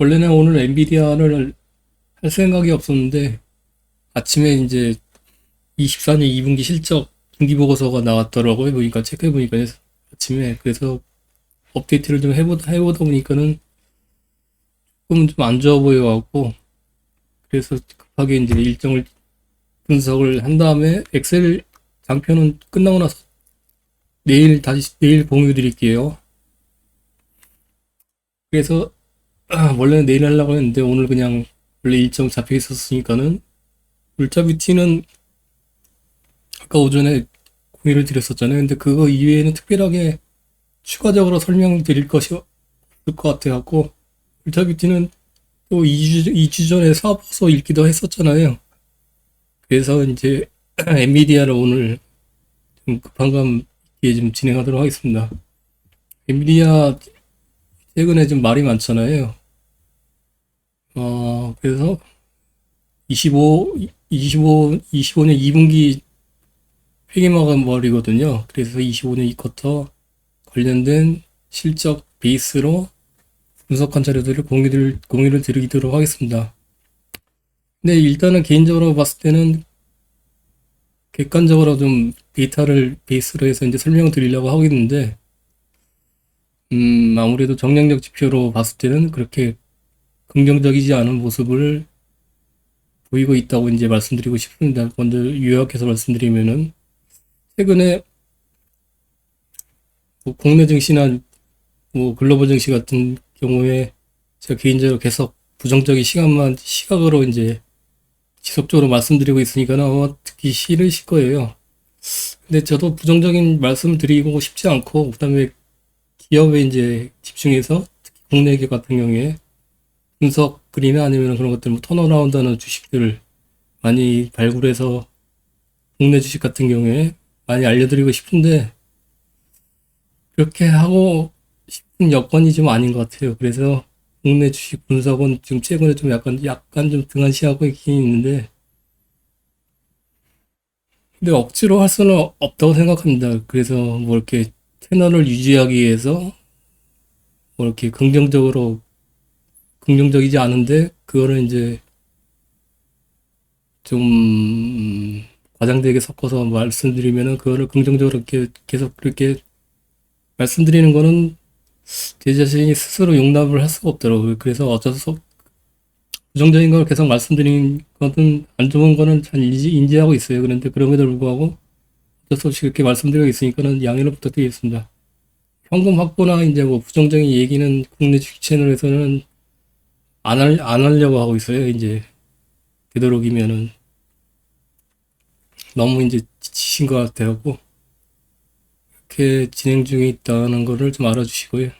원래는 오늘 엔비디아를 할 생각이 없었는데 아침에 이제 24년 2분기 실적 분기 보고서가 나왔더라고요. 보니까 체크해 보니까 아침에 그래서 업데이트를 좀 해보다 해보다 보니까는 조금 좀 안 좋아 보여갖고 그래서 급하게 이제 일정을 분석을 한 다음에 엑셀 장표는 끝나고 나서 내일 다시 내일 공유 드릴게요. 그래서 아, 원래는 내일 하려고 했는데 오늘 그냥 원래 일정 잡혀 있었으니까는 물자 뷰티는 아까 오전에 공유를 드렸었잖아요. 근데 그거 이외에는 특별하게 추가적으로 설명드릴 것이 없을 것 같아갖고 물자 뷰티는 또 2주, 2주 전에 사업서 읽기도 했었잖아요. 그래서 이제 엔비디아를 오늘 좀 급한 감 있게 좀 진행하도록 하겠습니다. 엔비디아 최근에 좀 말이 많잖아요. 어, 그래서 25, 25, 25년 2분기 회계마감 월이거든요. 그래서 25년 2쿼터 관련된 실적 베이스로 분석한 자료들을 공유를, 공유를 드리도록 하겠습니다. 근데 일단은 개인적으로 봤을 때는 객관적으로 좀 데이터를 베이스로 해서 이제 설명을 드리려고 하고 있는데, 음, 아무래도 정량적 지표로 봤을 때는 그렇게 긍정적이지 않은 모습을 보이고 있다고 이제 말씀드리고 싶습니다. 먼저 요약해서 말씀드리면은, 최근에 뭐 국내 증시나 뭐 글로벌 증시 같은 경우에 제가 개인적으로 계속 부정적인 시간만 시각으로 이제 지속적으로 말씀드리고 있으니까 아마 듣기 싫으실 거예요. 근데 저도 부정적인 말씀 드리고 싶지 않고 그다음에 기업에 이제 집중해서 특히 국내 기업 같은 경우에 분석글이나 아니면 그런 것들 뭐 턴어라운드 하는 주식들을 많이 발굴해서 국내 주식 같은 경우에 많이 알려드리고 싶은데 그렇게 하고 싶은 여건이 좀 아닌 것 같아요. 그래서 국내 주식 분석은 지금 최근에 좀 약간 약간 좀 등한시하고 있긴 있는데 근데 억지로 할 수는 없다고 생각합니다. 그래서 뭐 이렇게 채널을 유지하기 위해서 뭐 이렇게 긍정적으로 긍정적이지 않은데 그거를 이제 좀 음, 과장되게 섞어서 말씀드리면은 그거를 긍정적으로 이렇게 계속 그렇게 말씀드리는 거는 제 자신이 스스로 용납을 할 수가 없더라고요. 그래서 어쩔 수 없, 부정적인 걸 계속 말씀드린 것은 안 좋은 거는 잘 인지, 인지 하고 있어요. 그런데 그럼에도 불구하고 어쩔 수 없이 그렇게 말씀드리고 있으니까는 양해를 부탁드리겠습니다. 현금 확보나 이제 뭐 부정적인 얘기는 국내 주식 채널에서는 안, 할, 안 하려고 하고 있어요. 이제 되도록이면은 너무 이제 지치신 것 같아갖고 이렇게 진행 중에 있다는 거를 좀 알아주시고요.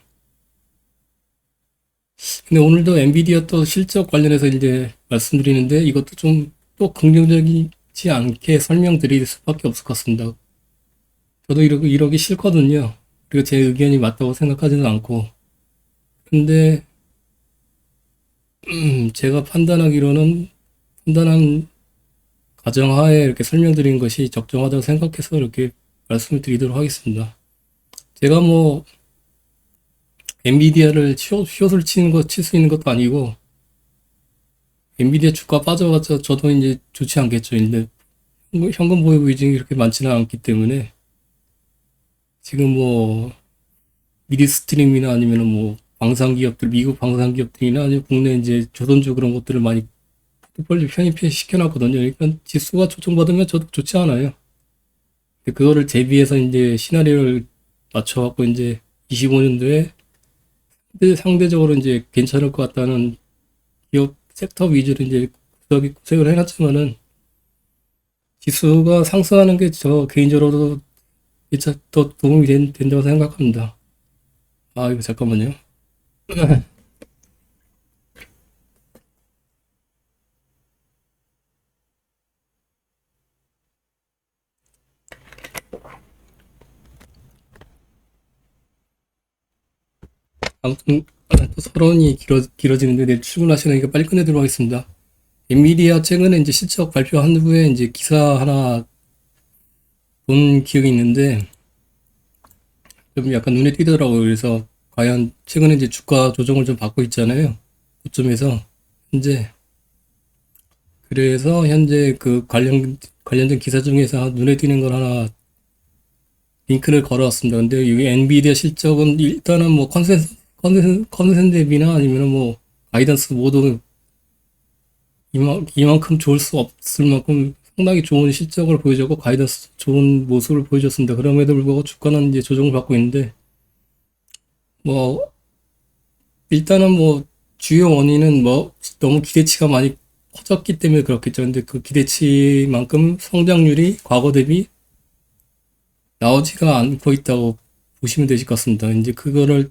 근데 오늘도 엔비디아 또 실적 관련해서 이제 말씀드리는데 이것도 좀 또 긍정적이지 않게 설명드릴 수밖에 없을 것 같습니다. 저도 이러기, 이러기 싫거든요. 그리고 제 의견이 맞다고 생각하지는 않고. 근데, 음, 제가 판단하기로는 판단한 가정하에 이렇게 설명드린 것이 적정하다고 생각해서 이렇게 말씀을 드리도록 하겠습니다. 제가 뭐, 엔비디아를 숏, 숏을 치는 거, 칠수 있는 것도 아니고, 엔비디아 주가 빠져봤자 저도 이제 좋지 않겠죠. 근데 현금- 보유 비중이 그렇게 많지는 않기 때문에, 지금 뭐, 미드스트림이나 아니면은 뭐, 방산 기업들, 미국 방산 기업들이나 아니면 국내 이제 조선주 그런 것들을 많이 포트폴리오 편입 시켜놨거든요. 그러니까 지수가 조정받으면 저도 좋지 않아요. 근데 그거를 대비해서 이제 시나리오를 맞춰갖고 이제 25년도에 상대적으로 이제 괜찮을 것 같다는 기업 섹터 위주로 이제 구석이 구색을 해놨지만은 지수가 상승하는 게 저 개인적으로도 더 도움이 된, 된다고 생각합니다. 아, 이거 잠깐만요. 아무튼 또 서론이 길어, 길어지는데 내일 출근하시니까 빨리 끝내도록 하겠습니다. 엔비디아 최근에 이제 실적 발표한 후에 이제 기사 하나 본 기억이 있는데 좀 약간 눈에 띄더라고요. 그래서 과연 최근에 이제 주가 조정을 좀 받고 있잖아요. 고점에서 현재 그래서 현재 그 관련 관련된 기사 중에서 눈에 띄는 걸 하나 링크를 걸어왔습니다. 근데 여기 엔비디아 실적은 일단은 뭐 컨센 컨센 컨센 대비나 아니면은 뭐 가이던스 모두 이만, 이만큼 좋을 수 없을 만큼 상당히 좋은 실적을 보여줬고 가이던스 좋은 모습을 보여줬습니다. 그럼에도 불구하고 주가는 이제 조정을 받고 있는데 뭐 일단은 뭐 주요 원인은 뭐 너무 기대치가 많이 커졌기 때문에 그렇겠죠. 근데 그 기대치만큼 성장률이 과거 대비 나오지가 않고 있다고 보시면 되실 것 같습니다. 이제 그거를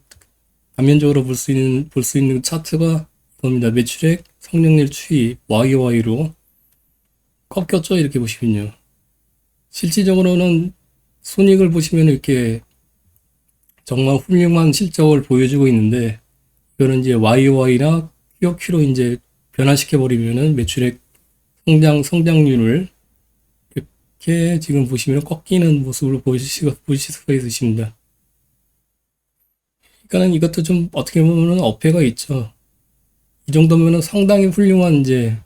단면적으로 볼 수 있는 볼 수 있는 차트가 이겁니다. 매출액 성장률 추이 YY로 꺾였죠. 이렇게 보시면요. 실질적으로는 손익을 보시면 이렇게 정말 훌륭한 실적을 보여주고 있는데 이거는 이제 YY나 QOQ로 이제 변화시켜 버리면은 매출액 성장 성장률을 이렇게 지금 보시면 꺾이는 모습을 보실 수가 있으십니다. 그러니까는 이것도 좀 어떻게 보면은 어폐가 있죠. 이 정도면은 상당히 훌륭한 이제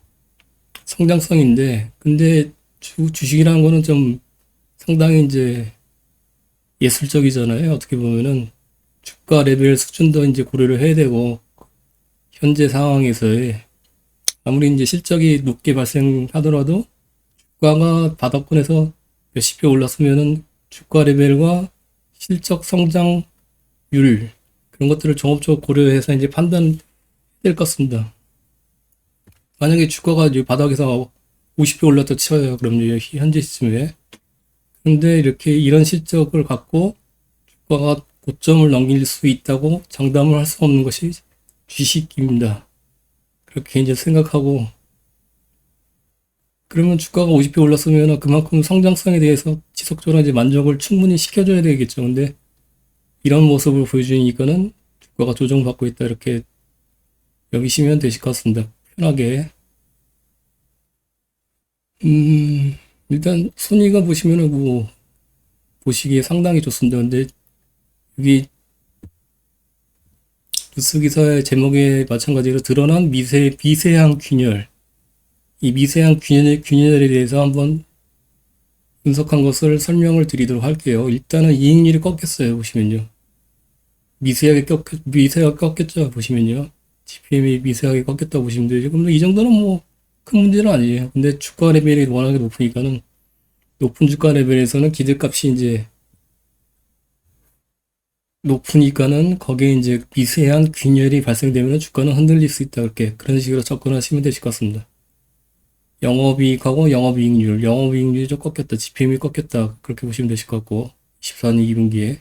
성장성인데, 근데 주, 주식이라는 거는 좀 상당히 이제 예술적이잖아요. 어떻게 보면은 주가 레벨 수준도 이제 고려를 해야 되고, 현재 상황에서의 아무리 이제 실적이 높게 발생하더라도 주가가 바닥권에서 몇십 배 올랐으면은 주가 레벨과 실적 성장률 그런 것들을 종합적으로 고려해서 이제 판단될 것 같습니다. 만약에 주가가 이제 바닥에서 50배 올랐다 쳐요. 그럼요. 현재 시점에. 근데 이렇게 이런 실적을 갖고 주가가 고점을 넘길 수 있다고 장담을 할 수 없는 것이 주식입니다. 그렇게 이제 생각하고 그러면 주가가 50배 올랐으면 그만큼 성장성에 대해서 지속적으로 이제 만족을 충분히 시켜줘야 되겠죠. 근데 이런 모습을 보여주니까는 주가가 조정받고 있다 이렇게 여기시면 되실 것 같습니다. 편하게. 음, 일단 손익을 보시면은 뭐 보시기에 상당히 좋습니다. 근데 여기 뉴스 기사의 제목에 마찬가지로 드러난 미세, 미세한 균열. 이 미세한 균열, 균열에 대해서 한번 분석한 것을 설명을 드리도록 할게요. 일단은 이익률이 꺾였어요. 보시면요. 미세하게 꺾, 미세하게 꺾였죠. 보시면요. GPM이 미세하게 꺾였다고 보시면 되죠. 그럼 이 정도는 뭐 큰 문제는 아니에요. 근데 주가 레벨이 워낙에 높으니까는 높은 주가 레벨에서는 기대값이 이제 높으니까는 거기에 이제 미세한 균열이 발생되면 주가는 흔들릴 수 있다. 그렇게 그런 식으로 접근하시면 되실 것 같습니다. 영업이익하고 영업이익률, 영업이익률이 좀 꺾였다. GPM이 꺾였다. 그렇게 보시면 되실 것 같고 24년 2분기에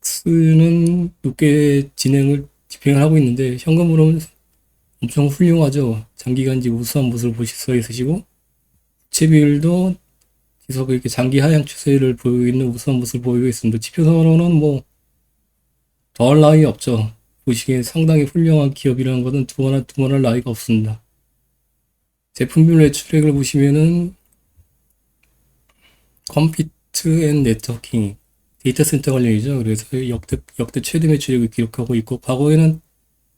캐펙스는 높게 진행을 집행을 하고 있는데 현금으로는 엄청 훌륭하죠. 장기간 이제 우수한 모습을 보실 수 있으시고 부채 비율도 계속 이렇게 장기 하향 추세를 보이고 있는 우수한 모습을 보이고 있습니다. 지표상으로는 뭐 더할 나위 없죠. 보시기에 상당히 훌륭한 기업이라는 것은 두번할 두번할 나위가 없습니다. 제품별 매출액을 보시면은 컴피트 앤 네트워킹 데이터 센터 관련이죠. 그래서 역대 역대 최대 매출액을 기록하고 있고 과거에는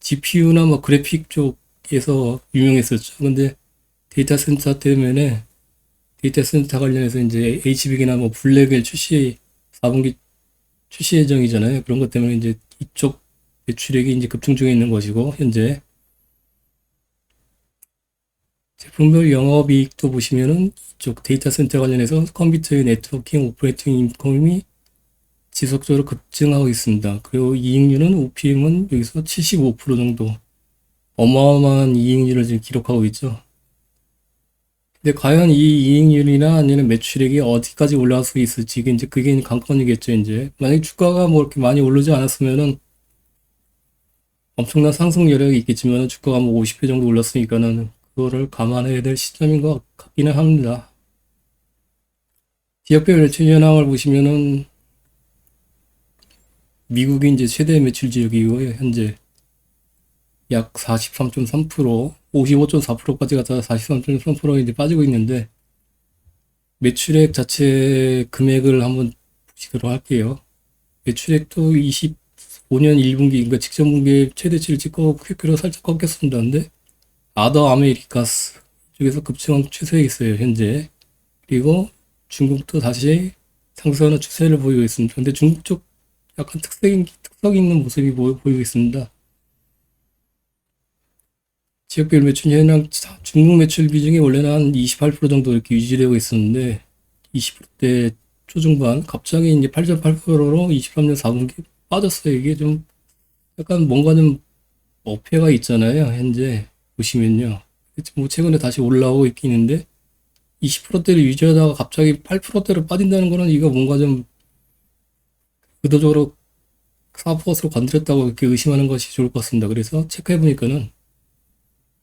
GPU나 뭐 그래픽 쪽에서 유명했었죠. 근데 데이터 센터 때문에 데이터 센터 관련해서 이제 HB기나 뭐 블랙을 출시 4분기 출시 예정이잖아요. 그런 것 때문에 이제 이쪽 매출액이 이제 급증 중에 있는 것이고 현재 제품별 영업이익도 보시면은 이쪽 데이터 센터 관련해서 컴퓨터의 네트워킹 오퍼레이팅 인컴이 지속적으로 급증하고 있습니다. 그리고 이익률은 OPM은 여기서 75% 정도 어마어마한 이익률을 지금 기록하고 있죠. 근데 과연 이 이익률이나 아니면 매출액이 어디까지 올라갈 수 있을지 이제 그게 관건이겠죠 이제 만약 주가가 뭐 이렇게 많이 오르지 않았으면은 엄청난 상승 여력이 있겠지만 주가가 뭐 50배 정도 올랐으니까는 그거를 감안해야 될 시점인 것 같기는 합니다. 지역별 매출 현황을 보시면은 미국이 이제 최대 매출 지역이고요 현재 약 43.3%, 55.4%까지 갔다가 43.3%가 이제 빠지고 있는데, 매출액 자체 금액을 한번 보시도록 할게요. 매출액도 20, 5년 1분기, 그러니까 직전 분기에 최대치를 찍고 QQ로 살짝 꺾였습니다. 근데 아더 아메리카스 쪽에서 급증한 추세에 있어요, 현재. 그리고 중국도 다시 상승하는 추세를 보이고 있습니다. 근데 중국 쪽 약간 특색, 특성 있는 모습이 보, 보이고 있습니다. 지역별 매출 현황, 중국 매출 비중이 원래는 한 28% 정도 이렇게 유지되고 있었는데, 20%대 초중반, 갑자기 이제 8.8%로 23년 4분기 빠졌어요. 이게 좀, 약간 뭔가 좀 어폐가 있잖아요. 현재 보시면요. 뭐 최근에 다시 올라오고 있긴 한데, 20%대를 유지하다가 갑자기 8%대로 빠진다는 거는 이거 뭔가 좀 의도적으로 사포스로 건드렸다고 이렇게 의심하는 것이 좋을 것 같습니다. 그래서 체크해 보니까는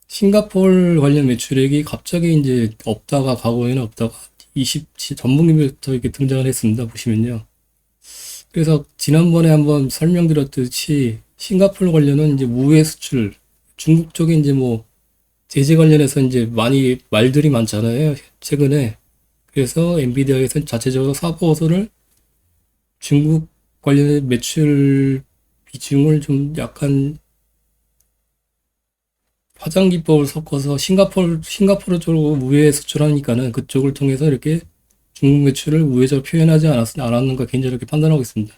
싱가폴 관련 매출액이 갑자기 이제 없다가 과거에는 없다가 20 전분기부터 이렇게 등장을 했습니다. 보시면요. 그래서 지난번에 한번 설명드렸듯이 싱가폴 관련은 이제 우회 수출 중국 쪽에 이제 뭐 제재 관련해서 이제 많이 말들이 많잖아요. 최근에. 그래서 엔비디아에서는 자체적으로 사보 호소를 중국 관련된 매출 비중을 좀 약간 화장 기법을 섞어서 싱가포르 싱가포르 쪽으로 우회 수출하니까는 그쪽을 통해서 이렇게 중국 매출을 우회적으로 표현하지 않았, 않았는가 개인적으로 판단하고 있습니다.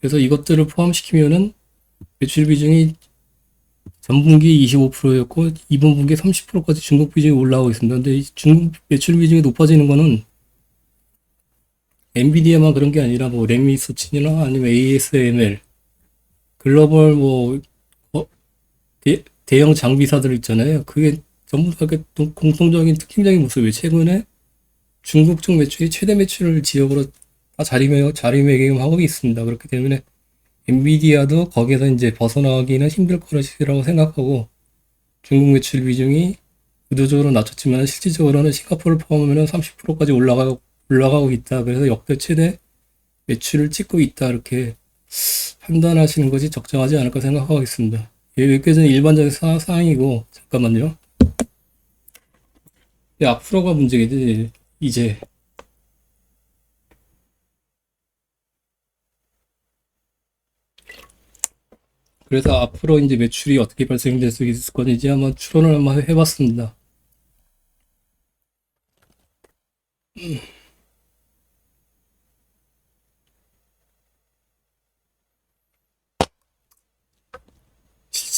그래서 이것들을 포함시키면은 매출 비중이 전분기 25%였고 이번 분기 30%까지 중국 비중이 올라오고 있습니다. 근데 이 중국 매출 비중이 높아지는 거는 엔비디아만 그런 게 아니라 뭐 레미소친이나 아니면 ASML 글로벌 뭐 어, 대, 대형 장비사들 있잖아요. 그게 전부 다 공통적인 특징적인 모습이에요. 최근에 중국 쪽 매출이 최대 매출 지역으로 다 자리매, 자리매김하고 있습니다. 그렇기 때문에 엔비디아도 거기에서 이제 벗어나기는 힘들 것이라고 생각하고 중국 매출 비중이 의도적으로 낮췄지만 실질적으로는 싱가포르를 포함하면 30%까지 올라가고, 올라가고 있다. 그래서 역대 최대 매출을 찍고 있다. 이렇게 판단하시는 것이 적정하지 않을까 생각하고 있습니다. 여기까지는 일반적인 사, 사항이고, 잠깐만요. 앞으로가 문제겠지, 이제. 그래서 앞으로 이제 매출이 어떻게 발생될 수 있을 건지 한번 추론을 한번 해봤습니다.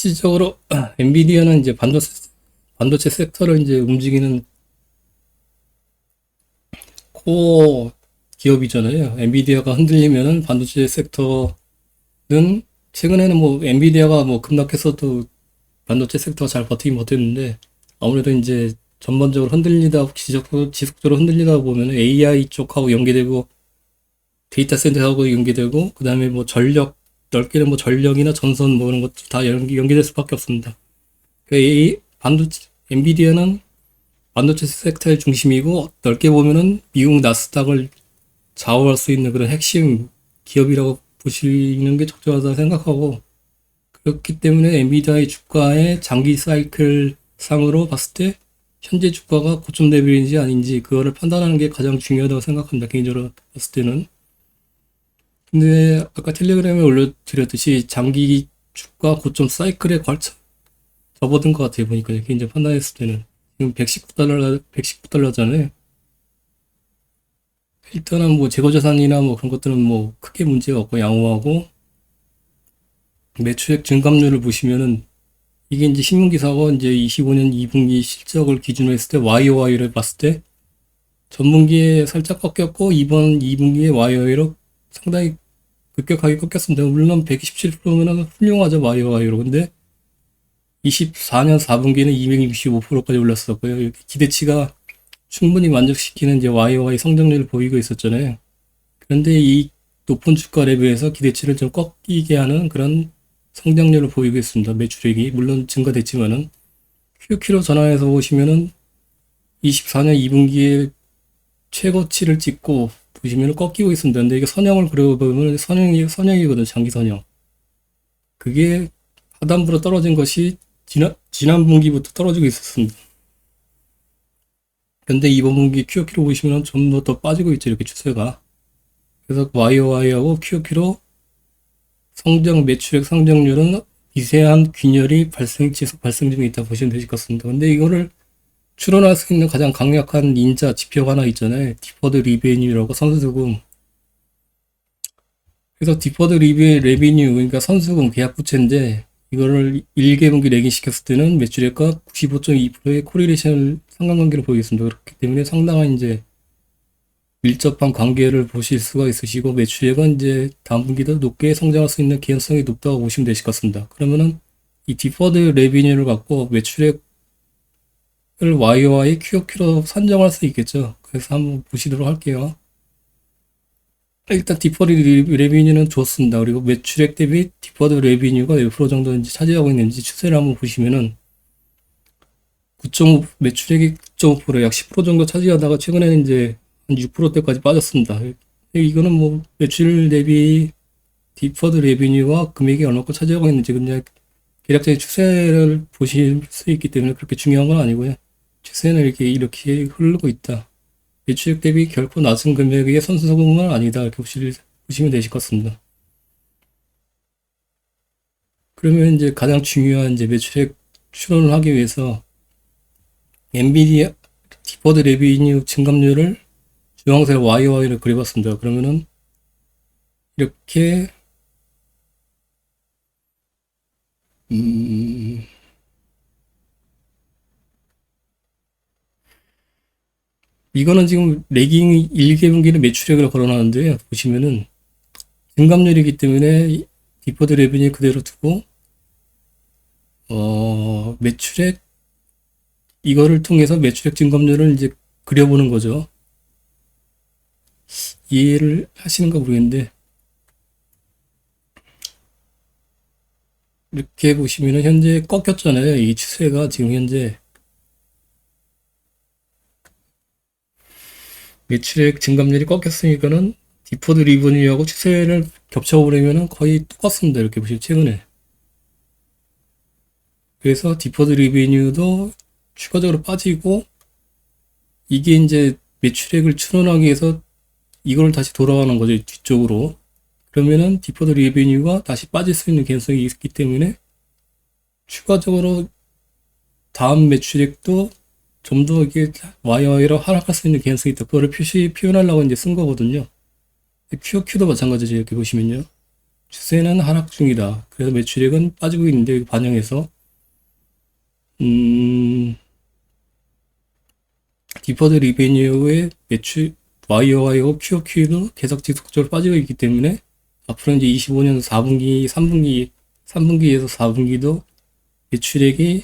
실질적으로 엔비디아는 이제 반도체 반도체 섹터를 이제 움직이는 코어 기업이잖아요. 엔비디아가 흔들리면은 반도체 섹터는 최근에는 뭐 엔비디아가 뭐 급락해서도 반도체 섹터가 잘 버티긴 버텼는데 아무래도 이제 전반적으로 흔들리다 지속적으로, 지속적으로 흔들리다 보면 AI 쪽하고 연계되고 데이터 센터하고 연계되고 그 다음에 뭐 전력 넓게는 뭐 전력이나 전선 뭐 이런 것도 다 연계, 연계될 수밖에 없습니다. 그 반도체 엔비디아는 반도체 섹터의 중심이고 넓게 보면은 미국 나스닥을 좌우할 수 있는 그런 핵심 기업이라고 보시는 게 적절하다 생각하고 그렇기 때문에 엔비디아의 주가의 장기 사이클 상으로 봤을 때 현재 주가가 고점 레벨인지 아닌지 그거를 판단하는 게 가장 중요하다고 생각합니다. 개인적으로 봤을 때는. 근데 아까 텔레그램에 올려드렸듯이 장기 주가 고점 사이클에 걸쳐 접어든 것 같아요. 보니까 개인적으로 판단했을 때는. 지금 119달러, 119달러잖아요. 일단은 뭐 재고 자산이나 뭐 그런 것들은 뭐 크게 문제가 없고 양호하고 매출액 증감률을 보시면은 이게 이제 신문기사가 이제 25년 2분기 실적을 기준으로 했을 때 YOY를 봤을 때 전분기에 살짝 꺾였고 이번 2분기에 YOY로 상당히 급격하게 꺾였습니다. 물론 127%면 훌륭하죠 YOY로. 근데 24년 4분기는 265%까지 올랐었고요. 기대치가 충분히 만족시키는 이제 YOY 성장률을 보이고 있었잖아요. 그런데 이 높은 주가 레벨에서 기대치를 좀 꺾이게 하는 그런 성장률을 보이고 있습니다. 매출액이 물론 증가됐지만은 QQ로 전환해서 보시면은 24년 2분기에 최고치를 찍고 보시면 꺾이고 있습니다. 근데 이게 선형을 그려보면 선형이 선형이거든요. 장기 선형. 그게 하단부로 떨어진 것이 지난 지난 분기부터 떨어지고 있었습니다. 근데 이번 분기 QOQ로 보시면 좀 더 더 빠지고 있죠. 이렇게 추세가. 그래서 YOY하고 QOQ로 성장 매출액 성장률은 미세한 균열이 발생 지속 발생 중에 있다 보시면 되실 것 같습니다. 근데 이거를 추론할 수 있는 가장 강력한 인자 지표가 하나 있잖아요. 디퍼드 리베뉴라고 선수금. 그래서 디퍼드 리베 레비뉴 그러니까 선수금 계약 부채인데 이거를 1개분기 내긴 시켰을 때는 매출액과 95.2%의 코리레이션을 상관관계를 보이겠습니다. 그렇기 때문에 상당한 이제 밀접한 관계를 보실 수가 있으시고 매출액은 이제 다음 분기도 높게 성장할 수 있는 개연성이 높다고 보시면 되실 것 같습니다. 그러면은 이 디퍼드 레비뉴를 갖고 매출액 을 YOY, QOQ로 산정할 수 있겠죠. 그래서 한번 보시도록 할게요. 일단 디퍼드 레비뉴는 좋습니다. 그리고 매출액 대비 디퍼드 레비뉴가 몇 프로 정도 인지 차지하고 있는지 추세를 한번 보시면은 9.5 매출액이 9.5%, 약 10% 정도 차지하다가 최근에는 이제 한 6%대까지 빠졌습니다. 이거는 뭐 매출 대비 디퍼드 레비뉴와 금액이 얼마큼 차지하고 있는지 그냥 계략적인 추세를 보실 수 있기 때문에 그렇게 중요한 건 아니고요. 추세는 이렇게 이렇게 흐르고 있다. 매출액 대비 결코 낮은 금액의 선수소금은 아니다. 이렇게 보시, 보시면 되실 것 같습니다. 그러면 이제 가장 중요한 이제 매출액 추론을 하기 위해서 엔비디아 디퍼드 레비뉴 증감률을 주황색 YY를 그려봤습니다. 그러면은 이렇게 음 이거는 지금 레깅 1개분기는 매출액을 걸어놨는데요. 보시면은 증감률이기 때문에 디퍼드 레비뉴 그대로 두고 어 매출액 이거를 통해서 매출액 증감률을 이제 그려보는 거죠. 이해를 하시는가 모르겠는데 이렇게 보시면은 현재 꺾였잖아요. 이 추세가 지금 현재 매출액 증감률이 꺾였으니까는 디퍼드 리버뉴하고 추세를 겹쳐버리면은 거의 똑같습니다. 이렇게 보시면 최근에. 그래서 디퍼드 리베뉴도 추가적으로 빠지고 이게 이제 매출액을 추론하기 위해서 이걸 다시 돌아가는 거죠. 뒤쪽으로. 그러면은 디퍼드 리베뉴가 다시 빠질 수 있는 개연성이 있기 때문에 추가적으로 다음 매출액도 좀 더 이게 와이와이로 하락할 수 있는 개연성이 있다. 그거를 표시, 표현하려고 이제 쓴 거거든요. QQ도 마찬가지죠. 이렇게 보시면요. 추세는 하락 중이다. 그래서 매출액은 빠지고 있는데 반영해서 음, 디퍼드 리베뉴의 매출 YOY하고 QOQ도 계속 지속적으로 빠지고 있기 때문에 앞으로 이제 25년 4분기, 3분기, 3분기에서 4분기도 매출액이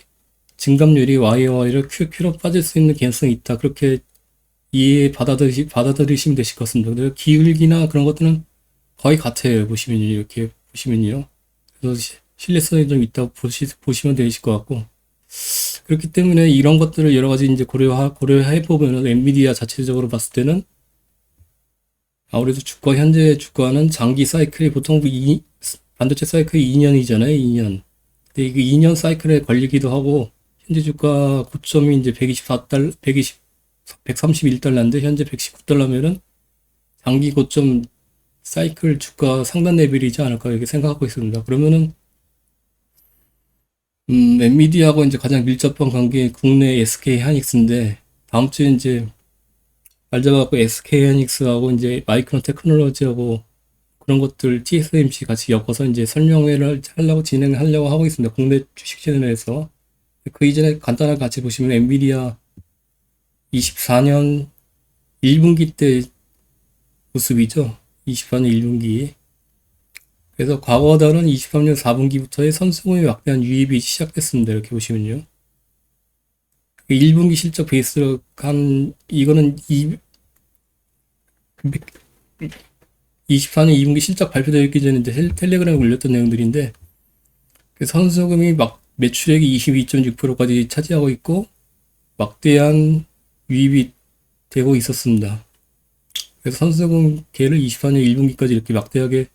증감률이 YOY를 QQ로 빠질 수 있는 개연성이 있다. 그렇게 이해 받아들이, 받아들이시면 되실 것 같습니다. 그래서 기울기나 그런 것들은 거의 같아요. 보시면요. 이렇게 보시면요. 그래서 신뢰성이 좀 있다고 보시, 보시면 되실 것 같고. 그렇기 때문에 이런 것들을 여러 가지 이제 고려, 고려해 보면은 엔비디아 자체적으로 봤을 때는 아무래도 주가, 현재 주가는 장기 사이클이 보통 이, 반도체 사이클이 2년이잖아요. 2년. 근데 이 2년 사이클에 걸리기도 하고, 현재 주가 고점이 이제 124달러, 120, 131달러인데, 현재 119달러면은 장기 고점 사이클 주가 상단 레벨이지 않을까 이렇게 생각하고 있습니다. 그러면은, 음, 엔비디아하고 이제 가장 밀접한 관계 국내 SK 하이닉스인데, 다음 주에 이제 알자갖고 SK 하이닉스하고 이제 마이크론 테크놀로지하고 그런 것들 TSMC 같이 엮어서 이제 설명회를 하려고 진행을 하려고 하고 있습니다. 국내 주식 채널에서. 그 이전에 간단하게 같이 보시면 엔비디아 24년 1분기 때 모습이죠. 24년 1분기. 그래서 과거다는 23년 4분기부터의 선수금의 막대한 유입이 시작됐습니다. 이렇게 보시면요. 1분기 실적 베이스로 한, 이거는 2, 24년 2분기 실적 발표되어 있기 전에 이제 텔레그램에 올렸던 내용들인데, 그 선수금이 막 매출액이 22.6%까지 차지하고 있고, 막대한 유입이 되고 있었습니다. 그래서 선수금 계를 24년 1분기까지 이렇게 막대하게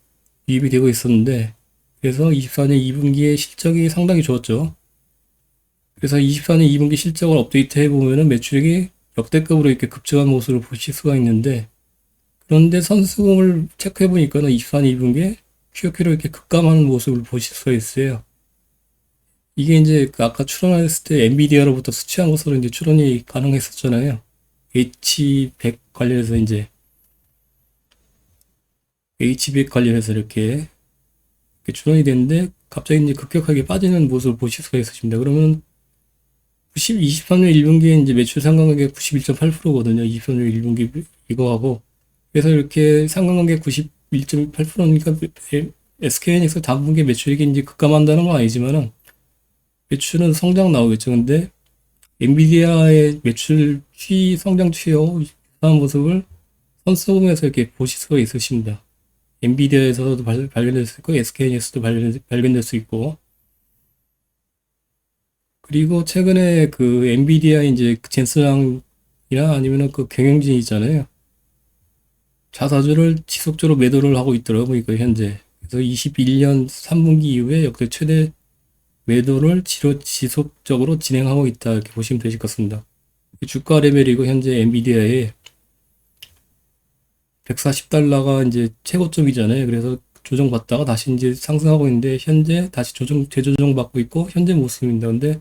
유입이 되고 있었는데, 그래서 24년 2분기의 실적이 상당히 좋았죠. 그래서 24년 2분기 실적을 업데이트 해 보면은 매출액이 역대급으로 이렇게 급증한 모습을 보실 수가 있는데, 그런데 선수금을 체크해 보니까는 24년 2분기에 QQ로 이렇게 급감하는 모습을 보실 수가 있어요. 이게 이제 그 아까 출원했을 때 엔비디아로부터 수치한 것으로 이제 출원이 가능했었잖아요. H100 관련해서 이제 H100 관련해서 이렇게, 이렇게 출원이 됐는데 갑자기 이제 급격하게 빠지는 모습을 보실 수가 있으십니다. 그러면 90, 23년 1분기에 이제 매출 상관관계 91.8%거든요. 23년 1분기 이거하고. 그래서 이렇게 상관관계 91.8%니까 SKN에서 당분기 매출이 이제 급감한다는 건 아니지만은 매출은 성장 나오겠죠. 근데 엔비디아의 매출 추이, 성장 추이하고 유사한 모습을 선수공에서 이렇게 보실 수가 있으십니다. 엔비디아에서도 발, 발견될 수 있고, SKN에서도 발견, 발견될 수 있고, 그리고 최근에 그 엔비디아 이제 그 젠슨왕이나 아니면은 그 경영진 있잖아요. 자사주를 지속적으로 매도를 하고 있더라고요, 이거 현재. 그래서 21년 3분기 이후에 역대 최대 매도를 지속적으로 진행하고 있다, 이렇게 보시면 되실 것 같습니다. 주가 레벨이고, 현재 엔비디아의 140달러가 이제 최고점이잖아요. 그래서 조정받다가 다시 이제 상승하고 있는데, 현재 다시 조정, 재조정 받고 있고, 현재 모습입니다. 근데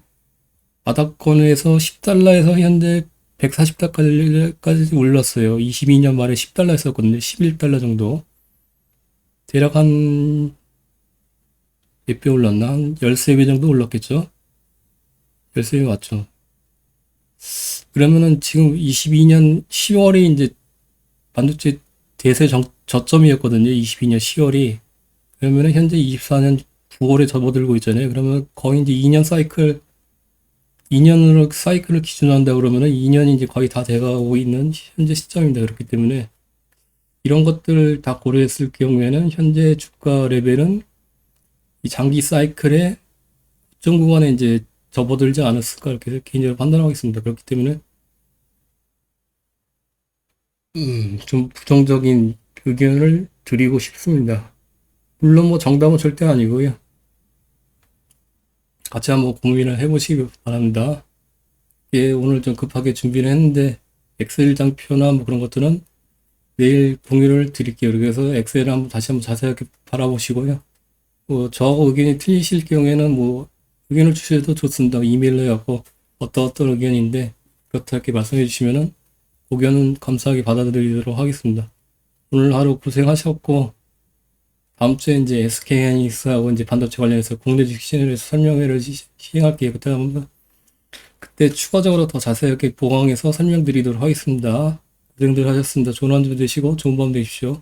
바닥권에서 10달러에서 현재 140달러까지 올랐어요. 22년 말에 10달러 했었거든요. 11달러 정도. 대략 한 몇 배 올랐나? 한 13배 정도 올랐겠죠? 13배 맞죠? 그러면은 지금 22년 10월이 이제 반도체 대세 정, 저점이었거든요. 22년 10월이. 그러면은 현재 24년 9월에 접어들고 있잖아요. 그러면 거의 이제 2년 사이클 2년으로 사이클을 기준으로 한다 그러면은 2년이 이제 거의 다 돼가고 있는 현재 시점입니다. 그렇기 때문에 이런 것들을 다 고려했을 경우에는 현재 주가 레벨은 이 장기 사이클의 특정 구간에 이제 접어들지 않았을까 이렇게 개인적으로 판단하고 있습니다. 그렇기 때문에 음, 좀 부정적인 의견을 드리고 싶습니다. 물론 뭐 정답은 절대 아니고요. 같이 한번 고민을 해보시기 바랍니다. 예, 오늘 좀 급하게 준비를 했는데 엑셀 장표나 뭐 그런 것들은 내일 공유를 드릴게요. 그래서 엑셀을 한번 다시 한번 자세하게 바라보시고요. 뭐 저하고 의견이 틀리실 경우에는 뭐 의견을 주셔도 좋습니다. 이메일로 해갖고 어떤 어떤 의견인데 그렇다 이렇게 말씀해 주시면은 의견은 감사하게 받아들이도록 하겠습니다. 오늘 하루 고생하셨고 다음 주에 이제 SK 하이닉스하고 이제 반도체 관련해서 국내 주식 시장에서 설명회를 시- 시행할게요. 그때 한번 그때 추가적으로 더 자세하게 보강해서 설명드리도록 하겠습니다. 고생들 하셨습니다. 좋은 하루 되시고 좋은 밤 되십시오.